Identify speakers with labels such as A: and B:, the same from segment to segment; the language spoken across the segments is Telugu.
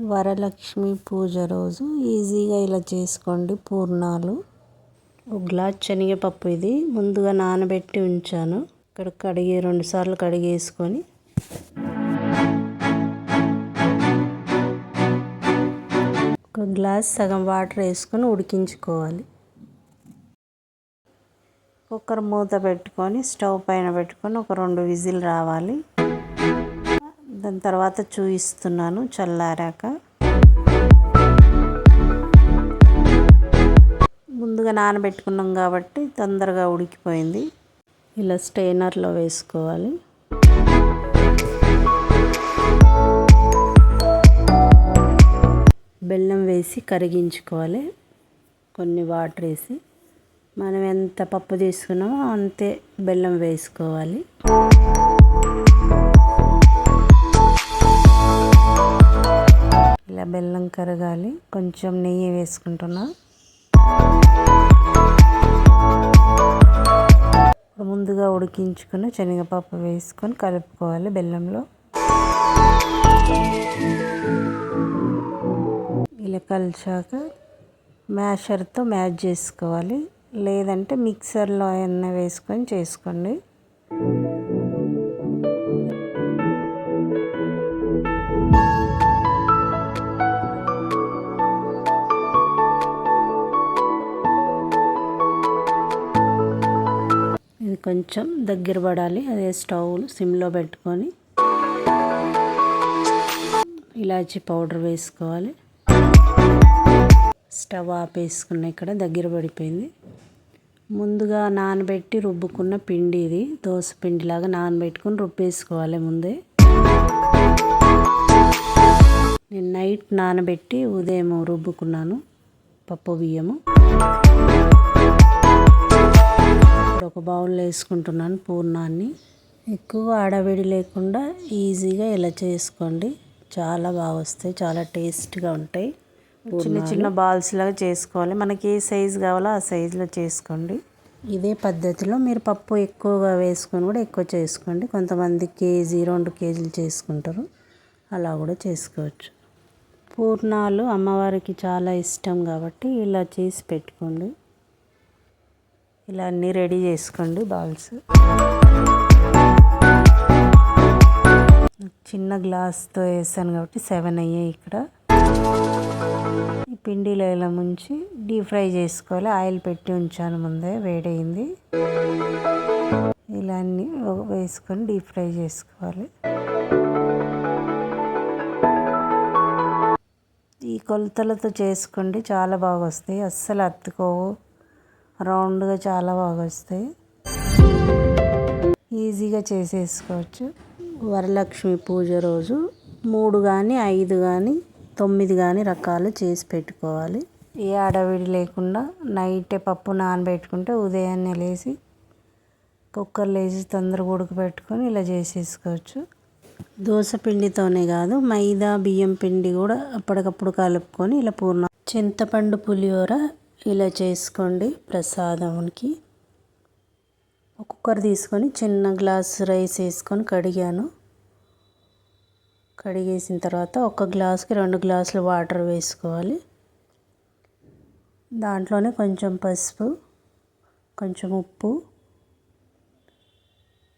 A: వరలక్ష్మి పూజ రోజు ఈజీగా ఇలా చేసుకోండి పూర్ణాలు. ఒక గ్లాస్ శనగపప్పు ఇది. ముందుగా నానబెట్టి ఉంచాను. ఇక్కడ కడిగి రెండుసార్లు కడిగేసుకొని. ఒక గ్లాస్ సగం వాటర్ వేసుకొని ఉడికించుకోవాలి. కుక్కర్ మూత పెట్టుకొని స్టవ్ పైన పెట్టుకొని ఒక రెండు విజిల్ రావాలి. దాని తర్వాత చూపిస్తున్నాను చల్లారాక. ముందుగా నానబెట్టుకున్నాం కాబట్టి తొందరగా ఉడికిపోయింది. ఇలా స్టెయినర్లో వేసుకోవాలి. బెల్లం వేసి కరిగించుకోవాలి. కొన్ని వాటర్ వేసి. మనం ఎంత పప్పు తీసుకున్నామో అంతే బెల్లం వేసుకోవాలి. ఇలా బెల్లం కరగాలి. కొంచెం నెయ్యి వేసుకుంటున్నా. ముందుగా ఉడికించుకున్న శనగపప్పు వేసుకొని కలుపుకోవాలి బెల్లంలో. ఇలా కలిసాక మ్యాషర్తో మ్యాచ్ చేసుకోవాలి. లేదంటే మిక్సర్లో అయినా వేసుకొని చేసుకోండి. కొంచెం దగ్గర పడాలి. అదే స్టవ్ సిమ్లో పెట్టుకొని ఇలాచి పౌడర్ వేసుకోవాలి. స్టవ్ ఆపేసుకున్న ఇక్కడ దగ్గర పడిపోయింది. ముందుగా నానబెట్టి రుబ్బుకున్న పిండి ఇది. దోశ పిండిలాగా నానబెట్టుకుని రుబ్బేసుకోవాలి ముందే. నేను నైట్ నానబెట్టి ఉదయం రుబ్బుకున్నాను పప్పు బియ్యము. ఒక బౌల్లో వేసుకుంటున్నాను పూర్ణాన్ని. ఎక్కువ ఆడవేడి లేకుండా ఈజీగా ఇలా చేసుకోండి. చాలా బాగా వస్తాయి చాలా టేస్ట్గా ఉంటాయి చిన్న చిన్న బాల్స్ లాగా చేసుకోవాలి. మనకి ఏ సైజు కావాలో ఆ సైజులో చేసుకోండి. ఇదే పద్ధతిలో మీరు పప్పు ఎక్కువగా వేసుకొని కూడా ఎక్కువ చేసుకోండి. కొంతమంది కేజీ రెండు కేజీలు చేసుకుంటారు. అలా కూడా చేసుకోవచ్చు. పూర్ణాలు అమ్మవారికి చాలా ఇష్టం కాబట్టి ఇలా చేసి పెట్టుకోండి. ఇలా అన్నీ రెడీ చేసుకోండి బాల్స్. చిన్న గ్లాస్తో వేసాను కాబట్టి సెవెన్ అయ్యాయి ఇక్కడ. ఈ పిండిలో ఇలా ముంచి డీప్ ఫ్రై చేసుకోవాలి. ఆయిల్ పెట్టి ఉంచాను ముందే వేడైంది ఇలా అన్నీ వేసుకొని డీప్ ఫ్రై చేసుకోవాలి. ఈ కొలతలతో చేసుకోండి చాలా బాగా వస్తాయి అస్సలు అత్తుకోవు రౌండ్గా చాలా బాగా వస్తాయి. ఈజీగా చేసేసుకోవచ్చు. వరలక్ష్మి పూజ రోజు మూడు కానీ ఐదు కానీ తొమ్మిది కానీ రకాలు చేసి పెట్టుకోవాలి. ఏ అడవిడి లేకుండా నైటే పప్పు నానబెట్టుకుంటే ఉదయాన్నే లేచి కుక్కర్లో వేసి తొందరగా ఉడకబెట్టుకొని ఇలా చేసేసుకోవచ్చు. దోశ పిండితోనే కాదు మైదా బియ్యం పిండి కూడా అప్పటికప్పుడు కలుపుకొని ఇలా పూర్ణ చింతపండు పులిహోర ఇలా చేసుకోండి ప్రసాదంకి. కుక్కర్ తీసుకొని చిన్న గ్లాస్ రైస్ వేసుకొని కడిగాను. కడిగేసిన తర్వాత ఒక గ్లాస్కి రెండు గ్లాసులు వాటర్ వేసుకోవాలి. దాంట్లోనే కొంచెం పసుపు కొంచెం ఉప్పు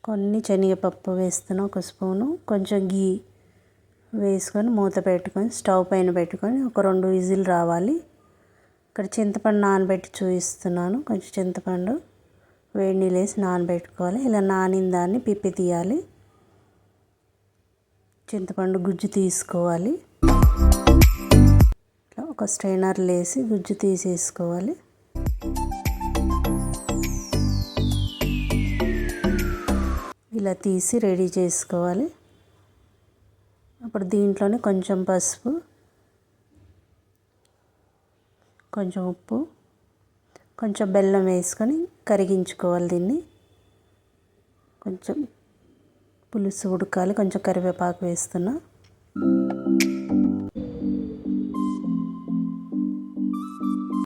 A: కొన్ని శనగపప్పు వేస్తున్నా ఒక స్పూను కొంచెం గీ వేసుకొని మూత పెట్టుకొని స్టవ్ పైన పెట్టుకొని ఒక రెండు విజిల్ రావాలి. ఇక్కడ చింతపండు నానబెట్టి చూపిస్తున్నాను. కొంచెం చింతపండు వేడి నీళ్ళు వేసి నానబెట్టుకోవాలి. ఇలా నానిన దాన్ని పిప్పి తీయాలి. చింతపండు గుజ్జు తీసుకోవాలి. ఇట్లా ఒక స్ట్రైనర్ లేసి గుజ్జు తీసేసుకోవాలి. ఇలా తీసి రెడీ చేసుకోవాలి. అప్పుడు దీంట్లోనే కొంచెం పసుపు కొంచెం ఉప్పు కొంచెం బెల్లం వేసుకొని కరిగించుకోవాలి దీన్ని. కొంచెం పులుసు ఉడకాలి కొంచెం కరివేపాకు వేస్తున్నా.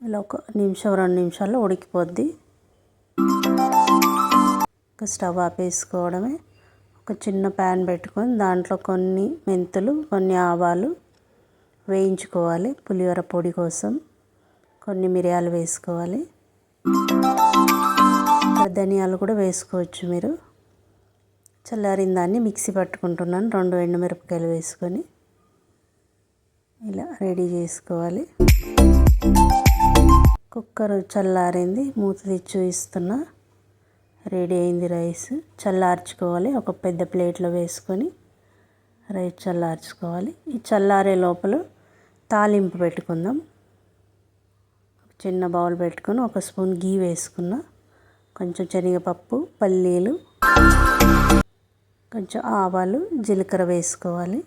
A: ఇలా ఒక నిమిషం రెండు నిమిషాల్లో ఉడికిపోద్ది. ఒక స్టవ్ ఆపేసుకోవడమే. ఒక చిన్న ప్యాన్ పెట్టుకొని దాంట్లో కొన్ని మెంతులు కొన్ని ఆవాలు వేయించుకోవాలి పులిహోర పొడి కోసం. కొన్ని మిరియాలు వేసుకోవాలి. ధనియాలు కూడా వేసుకోవచ్చు మీరు. చల్లారిన దాన్ని మిక్సీ పట్టుకుంటున్నాను. రెండు ఎండుమిరపకాయలు వేసుకొని ఇలా రెడీ చేసుకోవాలి. కుక్కర్ చల్లారింది. మూత తెచ్చి చూపిస్తున్నా రెడీ అయింది రైస్. చల్లార్చుకోవాలి. ఒక పెద్ద ప్లేట్లో వేసుకొని రైస్ చల్లార్చుకోవాలి. ఈ చల్లారే లోపల తాలింపు పెట్టుకుందాం. చిన్న బౌల్ పెట్టుకొని ఒక స్పూన్ గీ వేసుకున్న కొంచెం శనగపప్పు పల్లీలు కొంచెం ఆవాలు జీలకర్ర వేసుకోవాలి.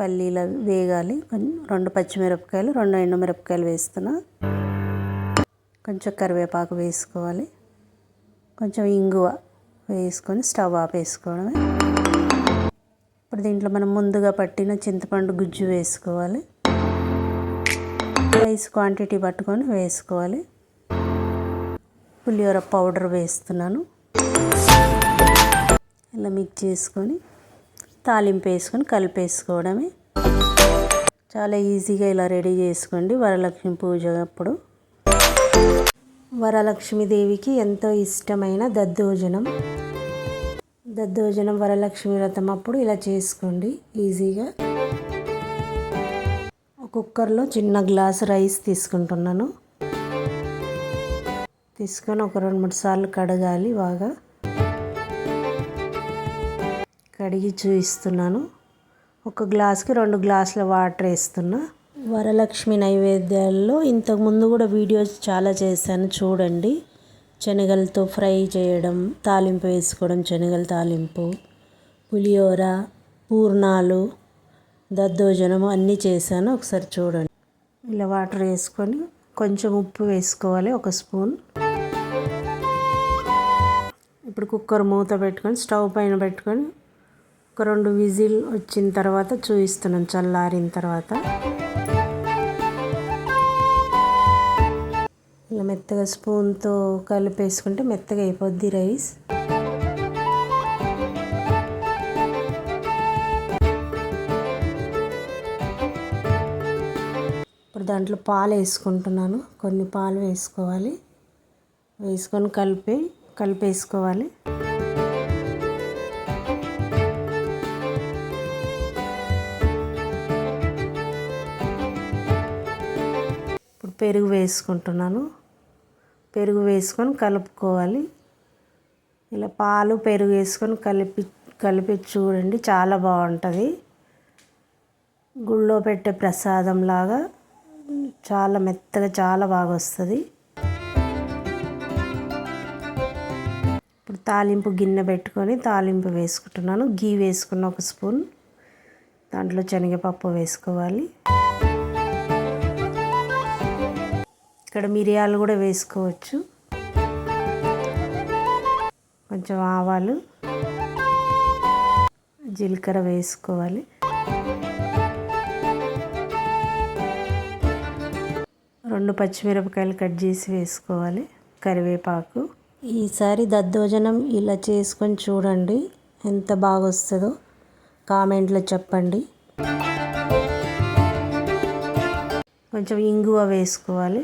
A: పల్లీలు వేగాలి. రెండు పచ్చిమిరపకాయలు రెండు ఎండుమిరపకాయలు వేస్తున్నా. కొంచెం కరివేపాకు వేసుకోవాలి. కొంచెం ఇంగువ వేసుకొని స్టవ్ ఆపేసుకోవడమే. ఇప్పుడు దీంట్లో మనం ముందుగా పట్టిన చింతపండు గుజ్జు వేసుకోవాలి. రైస్ క్వాంటిటీ పట్టుకొని వేసుకోవాలి. పులిహోర పౌడర్ వేస్తున్నాను. ఇలా మిక్స్ చేసుకొని తాలింపు వేసుకొని కలిపేసుకోవడమే. చాలా ఈజీగా ఇలా రెడీ చేసుకోండి వరలక్ష్మి పూజ అప్పుడు. వరలక్ష్మీదేవికి ఎంతో ఇష్టమైన దద్దోజనం. దద్దోజనం వరలక్ష్మి వ్రతం అప్పుడు ఇలా చేసుకోండి. ఈజీగా. కుక్కర్లో చిన్న గ్లాస్ రైస్ తీసుకుంటున్నాను. తీసుకొని ఒక రెండు మూడు సార్లు కడగాలి బాగా. కడిగి చూపిస్తున్నాను. ఒక గ్లాస్కి రెండు గ్లాసుల వాటర్ వేస్తున్నా. వరలక్ష్మి నైవేద్యాల్లో ఇంతకుముందు కూడా వీడియోస్ చాలా చేశాను. చూడండి. శనగలతో ఫ్రై చేయడం తాలింపు వేసుకోవడం శనగల తాలింపు పులిహోర పూర్ణాలు దద్దోజనము అన్నీ చేశాను. ఒకసారి చూడండి. ఇలా వాటర్ వేసుకొని కొంచెం ఉప్పు వేసుకోవాలి ఒక స్పూన్. ఇప్పుడు కుక్కర్ మూత పెట్టుకొని స్టవ్ పైన పెట్టుకొని ఒక రెండు విజిల్ వచ్చిన తర్వాత చూపిస్తున్నాను చల్లారిన తర్వాత. మెత్తగా స్పూన్తో కలిపేసుకుంటే మెత్తగా అయిపోద్ది రైస్. ఇప్పుడు దాంట్లో పాలు వేసుకుంటున్నాను. కొన్ని పాలు వేసుకోవాలి. వేసుకొని కలిపి కలిపేసుకోవాలి. ఇప్పుడు పెరుగు వేసుకుంటున్నాను. పెరుగు వేసుకొని కలుపుకోవాలి. ఇలా పాలు పెరుగు వేసుకొని కలిపి కలిపి చూడండి చాలా బాగుంటుంది. గుళ్ళో పెట్టే ప్రసాదం లాగా చాలా మెత్తగా చాలా బాగా వస్తుంది. ఇప్పుడు తాలింపు గిన్నె పెట్టుకొని తాలింపు వేసుకుంటున్నాను. గీ వేసుకున్న ఒక స్పూన్. దాంట్లో శనగపప్పు వేసుకోవాలి. ఇక్కడ మిరియాలు కూడా వేసుకోవచ్చు. కొంచెం ఆవాలు జీలకర్ర వేసుకోవాలి. రెండు పచ్చిమిరపకాయలు కట్ చేసి వేసుకోవాలి కరివేపాకు. ఈసారి దద్దోజనం ఇలా చేసుకొని చూడండి ఎంత బాగా వస్తుందో. కామెంట్లో చెప్పండి. కొంచెం ఇంగువ వేసుకోవాలి.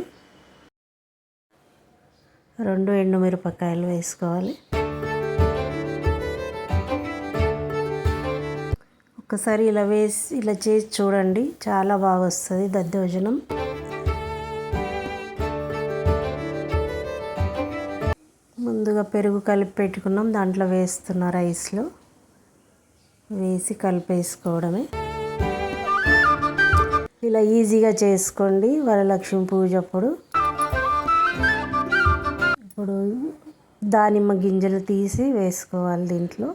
A: రెండు ఎండుమిరపకాయలు వేసుకోవాలి. ఒకసారి ఇలా వేసి ఇలా చేసి చూడండి. చాలా బాగా వస్తుంది దద్దోజనం. ముందుగా పెరుగు కలిపి పెట్టుకున్నాం. దాంట్లో వేస్తున్న రైస్లో వేసి కలిపేసుకోవడమే. ఇలా ఈజీగా చేసుకోండి. వరలక్ష్మి పూజ అప్పుడు దానిమ్మ గింజలు తీసి వేసుకోవాలి దీంట్లో.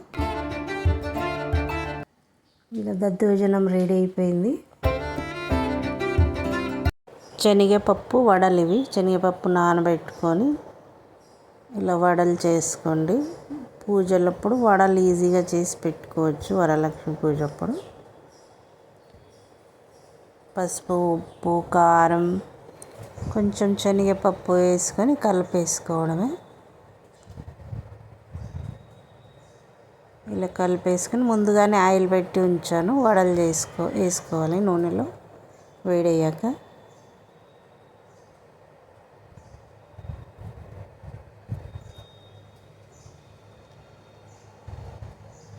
A: ఇలా దద్దోజనం రెడీ అయిపోయింది. శనగపప్పు వడలు ఇవి శనగపప్పు నానబెట్టుకొని ఇలా వడలు చేసుకోండి. పూజలప్పుడు వడలు ఈజీగా చేసి పెట్టుకోవచ్చు. వరలక్ష్మి పూజ అప్పుడు. పసుపు ఉప్పు కారం కొంచెం శనగపప్పు వేసుకొని కలిపేసుకోవడమే. ఇలా కలిపేసుకొని ముందుగానే ఆయిల్ పెట్టి ఉంచాను. వడలు చేసుకో వేసుకోవాలి నూనెలో. వేడయ్యాక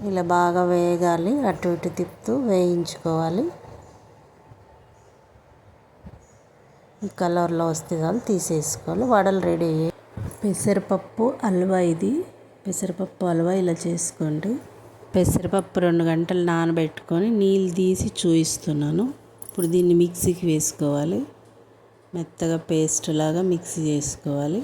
A: ఇలా బాగా వేగాలి. అటు ఇటు తిప్పుతూ వేయించుకోవాలి. ఈ కలర్లో వస్తే చాలు తీసేసుకోవాలి. వడలు రెడీ అయ్యాయి. పెసరపప్పు హల్వా ఇది. పెసరపప్పు హల్వా ఇలా చేసుకోండి పెసరపప్పు రెండు గంటలు నానబెట్టుకొని నీళ్ళు తీసి చూయిస్తున్నాను. ఇప్పుడు దీన్ని మిక్సీకి వేసుకోవాలి. మెత్తగా పేస్ట్ లాగా మిక్సీ చేసుకోవాలి.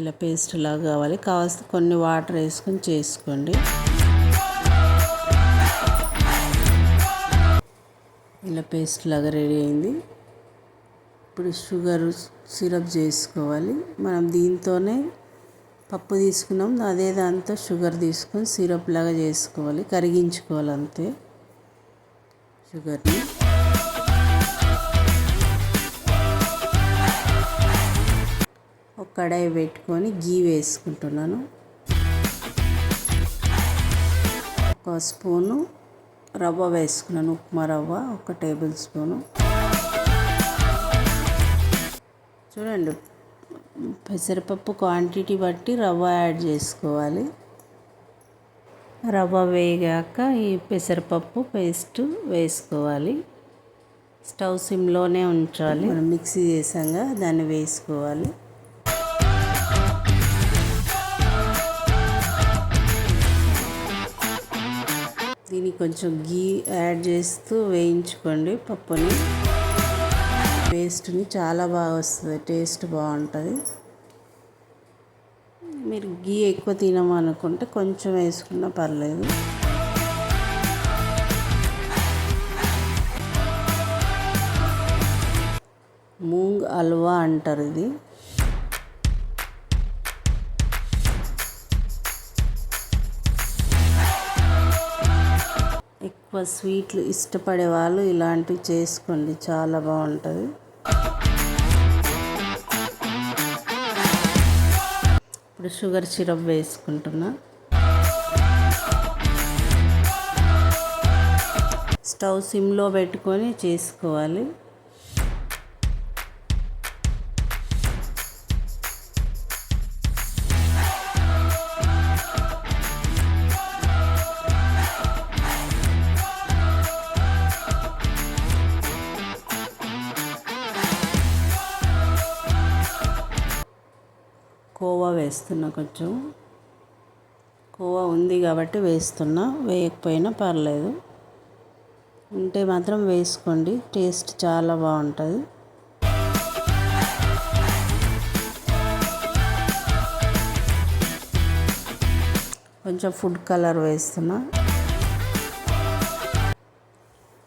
A: ఇలా పేస్ట్ లాగా కావాలి. కావాల్సి కొన్ని వాటర్ వేసుకొని చేసుకోండి. ఇలా పేస్ట్ లాగా రెడీ అయింది. ఇప్పుడు షుగర్ సిరప్ చేసుకోవాలి. మనం దీంతోనే పప్పు తీసుకున్నాం. అదే దాంతో షుగర్ తీసుకొని సిరప్ లాగా చేసుకోవాలి. కరిగించుకోవాలి అంతే షుగర్ని. ఒక కడాయి పెట్టుకొని గీ వేసుకుంటున్నాను. ఒక స్పూను రవ్వ వేసుకున్నాను. ఉప్మా రవ్వ ఒక టేబుల్ స్పూను. చూడండి. పెసరపప్పు క్వాంటిటీ బట్టి రవ్వ యాడ్ చేసుకోవాలి. రవ్వ వేగాక ఈ పెసరపప్పు పేస్ట్ వేసుకోవాలి. స్టవ్ సిమ్లోనే ఉంచాలి. మనం మిక్సీ చేసాక దాన్ని వేసుకోవాలి. దీనికి కొంచెం గీ యాడ్ చేస్తూ వేయించుకోండి పప్పుని. పేస్ట్ని చాలా బాగా వస్తుంది. టేస్ట్ బాగుంటుంది. మీరు గీ ఎక్కువ తినమనుకుంటే కొంచెం వేసుకున్నా పర్లేదు. మూంగ్ హల్వా అంటారు ఇది. ఎక్కువ స్వీట్లు ఇష్టపడే వాళ్ళు ఇలాంటివి చేసుకోండి. చాలా బాగుంటుంది. ఇప్పుడు షుగర్ సిరప్ వేసుకుంటున్నా. స్టవ్ సిమ్లో పెట్టుకొని చేసుకోవాలి. వేస్తున్నా కొంచెం. కోవా ఉంది కాబట్టి వేస్తున్నా. వేయకపోయినా పర్లేదు. ఉంటే మాత్రం వేసుకోండి. టేస్ట్ చాలా బాగుంటుంది. కొంచెం ఫుడ్ కలర్ వేస్తున్నా.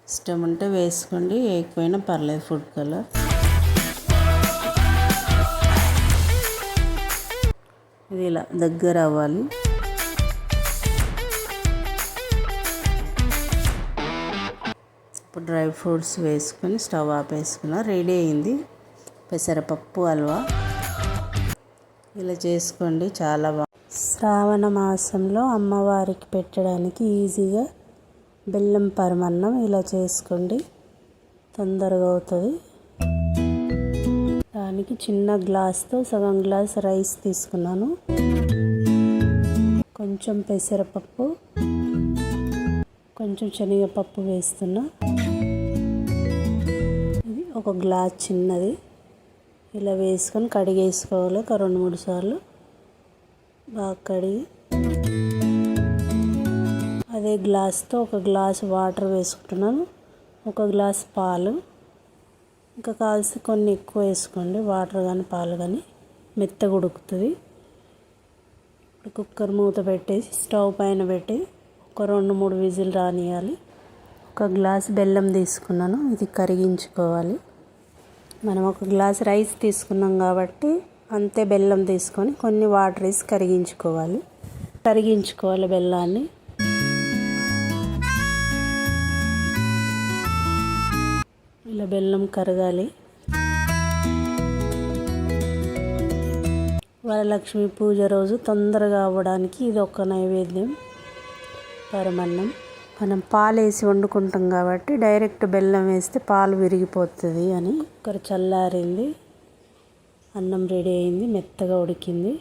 A: ఇష్టం ఉంటే వేసుకోండి. వేయకపోయినా పర్లేదు ఫుడ్ కలర్. ఇది ఇలా దగ్గర అవ్వాలి. ఇప్పుడు డ్రై ఫ్రూట్స్ వేసుకొని స్టవ్ ఆపేసుకున్నా రెడీ అయింది. పెసరపప్పు హల్వా. ఇలా చేసుకోండి చాలా బాగా శ్రావణ మాసంలో అమ్మవారికి పెట్టడానికి ఈజీగా బెల్లం పరమన్నం ఇలా చేసుకోండి. తొందరగా అవుతుంది. దానికి చిన్న గ్లాస్తో సగం గ్లాస్ రైస్ తీసుకున్నాను. కొంచెం పెసరపప్పు కొంచెం శనగపప్పు వేస్తున్నా. ఇది ఒక గ్లాస్ చిన్నది. ఇలా వేసుకొని కడిగేసుకోవాలి ఒక రెండు మూడు సార్లు. బాగా కడిగి అదే గ్లాస్తో ఒక గ్లాస్ వాటర్ వేసుకుంటున్నాను. ఒక గ్లాస్ పాలు. ఇంకా కాల్సి కొన్ని ఎక్కువ వేసుకోండి. వాటర్ కానీ పాలు కానీ మెత్తగా ఉడుకుతుంది. ఇప్పుడు కుక్కర్ మూత పెట్టేసి స్టవ్ పైన పెట్టి ఒక రెండు మూడు విజిల్ రానియాలి. ఒక గ్లాస్ బెల్లం తీసుకున్నాను. ఇది కరిగించుకోవాలి. మనం ఒక గ్లాస్ రైస్ తీసుకున్నాం కాబట్టి అంతే బెల్లం తీసుకొని కొన్ని వాటర్ వేసి కరిగించుకోవాలి. కరిగించుకోవాలి బెల్లాన్ని. బెల్లం కరగాలి. వరలక్ష్మి పూజ రోజు తొందరగా అవ్వడానికి ఇది ఒక నైవేద్యం. పరమన్నం. మనం పాలు వేసి వండుకుంటాం కాబట్టి డైరెక్ట్ బెల్లం వేస్తే పాలు విరిగిపోతుంది అని. ఒకరు చల్లారింది. అన్నం రెడీ అయింది. మెత్తగా ఉడికింది.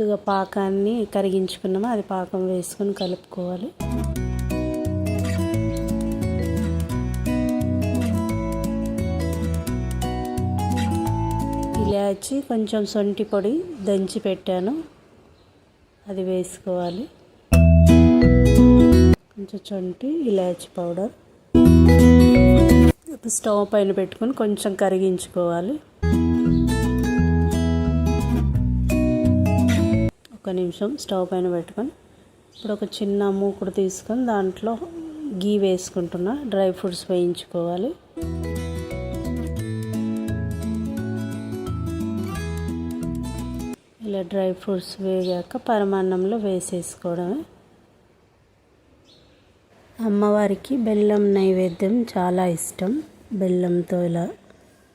A: ముందుగా పాకాన్ని కరిగించుకున్నాము అది పాకం వేసుకొని కలుపుకోవాలి. ఇలాచి కొంచెం సొంటి పొడి దంచి పెట్టాను. అది వేసుకోవాలి. కొంచెం సొంటి ఇలాచి పౌడర్. స్టవ్ పైన పెట్టుకొని కొంచెం కరిగించుకోవాలి. ఒక నిమిషం స్టవ్ పైన పెట్టుకొని ఇప్పుడు ఒక చిన్న మూకుడు తీసుకొని దాంట్లో గీ వేసుకుంటున్నా. డ్రై ఫ్రూట్స్ వేయించుకోవాలి. ఇలా డ్రై ఫ్రూట్స్ వేగాక పరమాన్నంలో వేసేసుకోవడమే. అమ్మవారికి బెల్లం నైవేద్యం చాలా ఇష్టం. బెల్లంతో ఇలా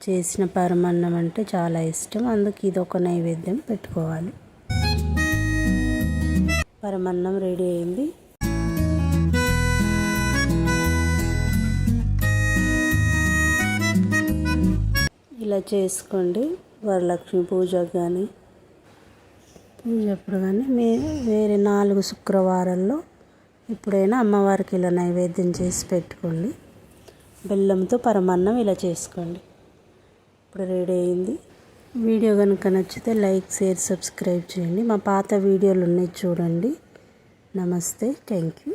A: చేసిన పరమాన్నం అంటే చాలా ఇష్టం. అందుకు ఇది ఒక నైవేద్యం పెట్టుకోవాలి. పరమాన్నం రెడీ అయింది. ఇలా చేసుకోండి. వరలక్ష్మి పూజ కానీ పూజ అప్పుడు కానీ మే వేరే నాలుగు శుక్రవారాల్లో ఎప్పుడైనా అమ్మవారికి ఇలా నైవేద్యం చేసి పెట్టుకోండి. బెల్లంతో పరమాన్నం ఇలా చేసుకోండి. ఇప్పుడు రెడీ అయింది. వీడియో కనుక నచ్చితే లైక్ షేర్ సబ్స్క్రైబ్ చేయండి. మా పాత వీడియోలు ఉన్నాయి చూడండి. నమస్తే. Thank you